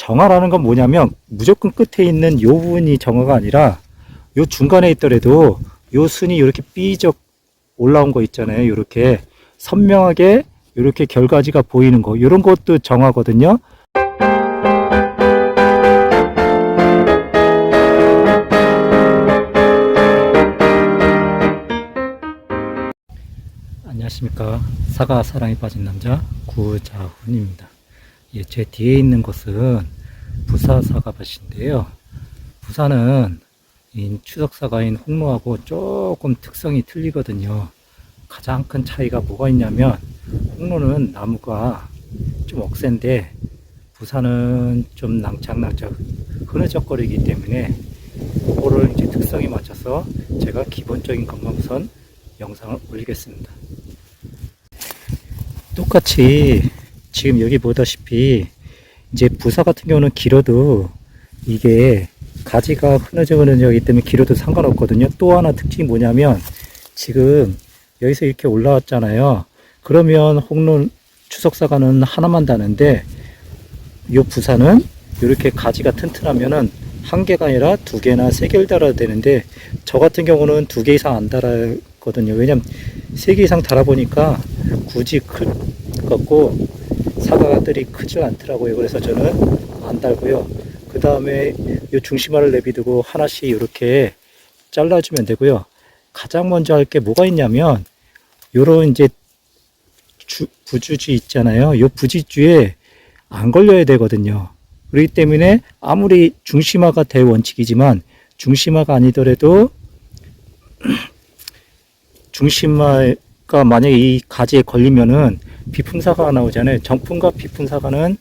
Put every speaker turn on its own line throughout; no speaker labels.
정화라는 건 뭐냐면 무조건 끝에 있는 요 부분이 정화가 아니라 요 중간에 있더라도 요 순이 이렇게 삐적 올라온 거 있잖아요. 이렇게 선명하게 이렇게 결과지가 보이는 거 이런 것도 정화거든요. 안녕하십니까 사과 사랑에 빠진 남자 구자훈입니다. 예, 제 뒤에 있는 곳은 부사 사과밭인데요. 이 추석 사과인 홍로하고 조금 특성이 틀리거든요. 가장 큰 차이가 뭐가 있냐면 홍로는 나무가 좀 억센데 부사는 좀 낭창낭창 흐느적거리기 때문에 그거를 이제 특성에 맞춰서 제가 기본적인 우선 영상을 올리겠습니다. 똑같이 지금 여기 보다시피 이제 부사 같은 경우는 길어도 이게 가지가 흐느적 흐느적이기 때문에 길어도 상관없거든요. 또 하나 특징이 뭐냐면 지금 여기서 이렇게 올라왔잖아요. 그러면 홍론 추석사과는 하나만 다는데 요 부사는 이렇게 가지가 튼튼하면은 한 개가 아니라 두 개나 세 개를 달아야 되는데 저 같은 경우는 두 개 이상 안 달았거든요. 왜냐면 세 개 이상 달아보니까 굳이 클것 같고 사과들이 크지 않더라고요. 그래서 저는 안 달고요. 그 다음에 이 중심화를 내비두고 하나씩 이렇게 잘라주면 되고요. 가장 먼저 할 게 뭐가 있냐면 요런 이제 주, 부주지 있잖아요. 요 부지주에 안 걸려야 되거든요. 그렇기 때문에 아무리 중심화가 대원칙이지만 중심화가 아니더라도 중심화가 만약에 이 가지에 걸리면은 비품사과가 나오잖아요. 정품과 비품사과는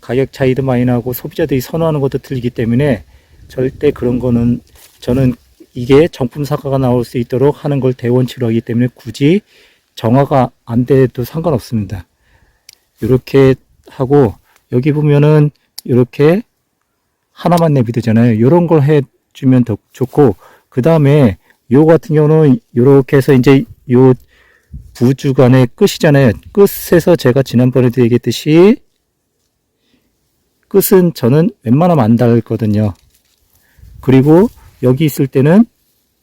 가격 차이도 많이 나고 소비자들이 선호하는 것도 틀리기 때문에 절대 그런 거는 저는 이게 정품 사과가 나올 수 있도록 하는 걸 대원칙으로 하기 때문에 굳이 정화가 안 돼도 상관없습니다. 이렇게 하고 여기 보면은 이렇게 하나만 내비두잖아요. 이런 걸 해주면 더 좋고 그 다음에 요 같은 경우는 이렇게 해서 이제 요 부주간의 끝이잖아요. 끝에서 제가 지난번에도 얘기했듯이 끝은 저는 웬만하면 안 닳거든요. 그리고 여기 있을 때는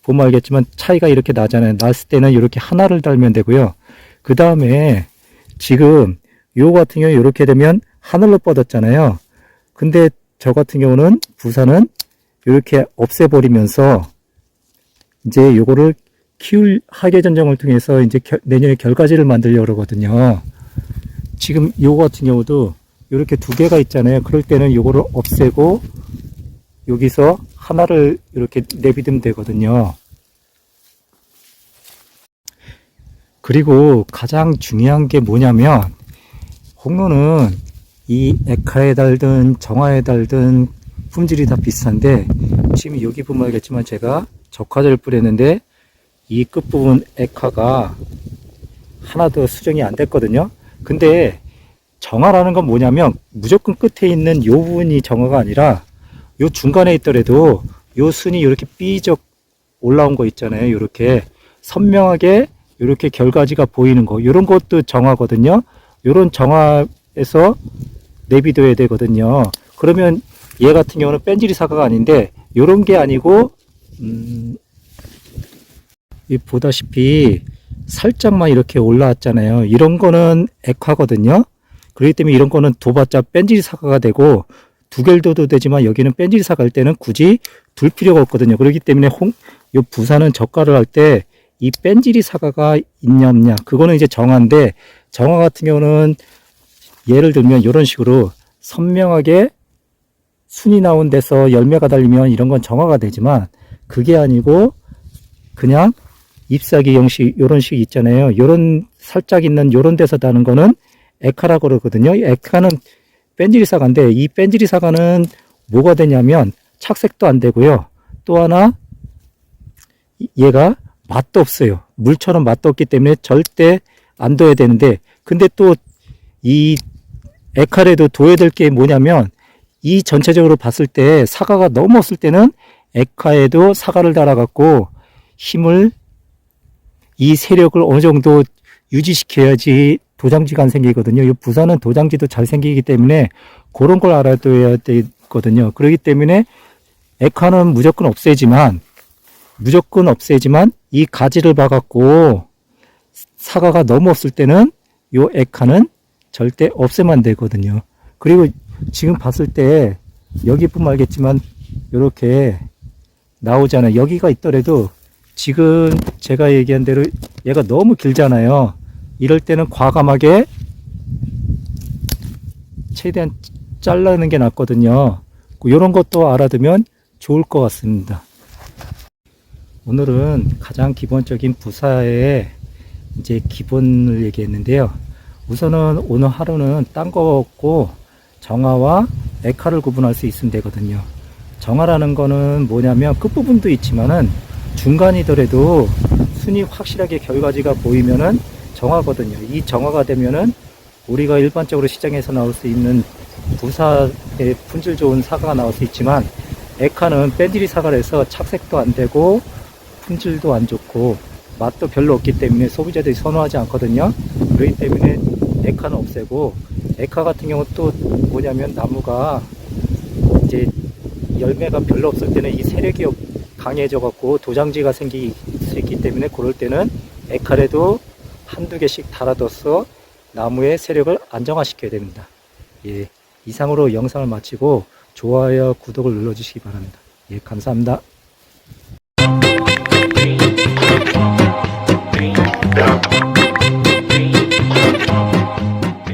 보면 알겠지만 차이가 이렇게 나잖아요. 났을 때는 이렇게 하나를 달면 되고요. 그 다음에 지금 요 같은 경우 이렇게 되면 하늘로 뻗었잖아요. 근데 저 같은 경우는 부산은 이렇게 없애버리면서 이제 요거를 키울 하계 전정을 통해서 이제 겨- 내년에 결과지를 만들려고 그러거든요. 지금 요거 같은 경우도 이렇게 두 개가 있잖아요. 그럴 때는 요거를 없애고 여기서 하나를 이렇게 내비두면 되거든요. 그리고 가장 중요한 게 뭐냐면 홍로는 이 에카에 달든 정화에 달든 품질이 다 비슷한데 지금 여기 보면 알겠지만 제가 적화제를 뿌렸는데 이 끝부분 에카가 하나도 수정이 안 됐거든요. 근데 정화라는 건 뭐냐면 무조건 끝에 있는 요 부분이 정화가 아니라 요 중간에 있더라도 요 순이 이렇게 삐적 올라온 거 있잖아요. 이렇게 선명하게 이렇게 결과지가 보이는 거 이런 것도 정화거든요. 이런 정화에서 내비둬야 되거든요. 그러면 얘 같은 경우는 뺀질이 사과가 아닌데 이런 게 아니고 음, 이 보다시피 살짝만 이렇게 올라왔잖아요. 이런 거는 액화거든요. 그렇기 때문에 이런 거는 도봤자 뺀질이 사과가 되고 두 개를 둬도 되지만 여기는 뺀질이 사과할 때는 굳이 둘 필요가 없거든요. 그렇기 때문에 홍, 요 부산은 젓갈을 할 때 이 뺀질이 사과가 있냐 없냐 그거는 이제 정화인데 정화 같은 경우는 예를 들면 이런 식으로 선명하게 순이 나온 데서 열매가 달리면 이런 건 정화가 되지만 그게 아니고 그냥 잎사귀 형식 요런 식 있잖아요. 요런 살짝 있는 요런 데서 다는 거는 에카라고 그러거든요. 이 에카는 뺀질이 사과인데 이 뺀질이 사과는 뭐가 되냐면 착색도 안 되고요. 또 하나 이- 얘가 맛도 없어요. 물처럼 맛도 없기 때문에 절대 안 둬야 되는데 근데 또 이 에카레도 둬야 될 게 뭐냐면 이 전체적으로 봤을 때 사과가 너무 없을 때는 에카에도 사과를 달아갖고 힘을 이 세력을 어느 정도 유지시켜야지 도장지가 안 생기거든요. 이 부산은 도장지도 잘 생기기 때문에 그런 걸 알아둬야 되거든요. 그렇기 때문에 에카는 무조건 없애지만 무조건 없애지만 이 가지를 봐갖고 사과가 너무 없을 때는 요 에카는 절대 없애면 안 되거든요. 그리고 지금 봤을 때 여기뿐만 알겠지만 이렇게 나오잖아요. 여기가 있더라도 지금 제가 얘기한 대로 얘가 너무 길잖아요. 이럴 때는 과감하게 최대한 잘라는 게 낫거든요. 이런 것도 알아두면 좋을 것 같습니다. 오늘은 가장 기본적인 부사의 이제 기본을 얘기했는데요. 우선은 오늘 하루는 딴 거 없고 정화와 에카를 구분할 수 있으면 되거든요. 정화라는 거는 뭐냐면 끝부분도 있지만은 중간이더라도 순이 확실하게 결과지가 보이면은 정화거든요. 이 정화가 되면은 우리가 일반적으로 시장에서 나올 수 있는 부사의 품질 좋은 사과가 나올 수 있지만 에카는 밴디리 사과라서 착색도 안 되고 품질도 안 좋고 맛도 별로 없기 때문에 소비자들이 선호하지 않거든요. 그렇기 때문에 에카는 없애고 에카 같은 경우 또 뭐냐면 나무가 이제 열매가 별로 없을 때는 이 세력이 강해져 갖고 도장지가 생길 수 있기 때문에 그럴 때는 에카레도 한두 개씩 달아둬서 나무의 세력을 안정화시켜야 됩니다. 예. 이상으로 영상을 마치고 좋아요, 구독을 눌러주시기 바랍니다. 예, 감사합니다.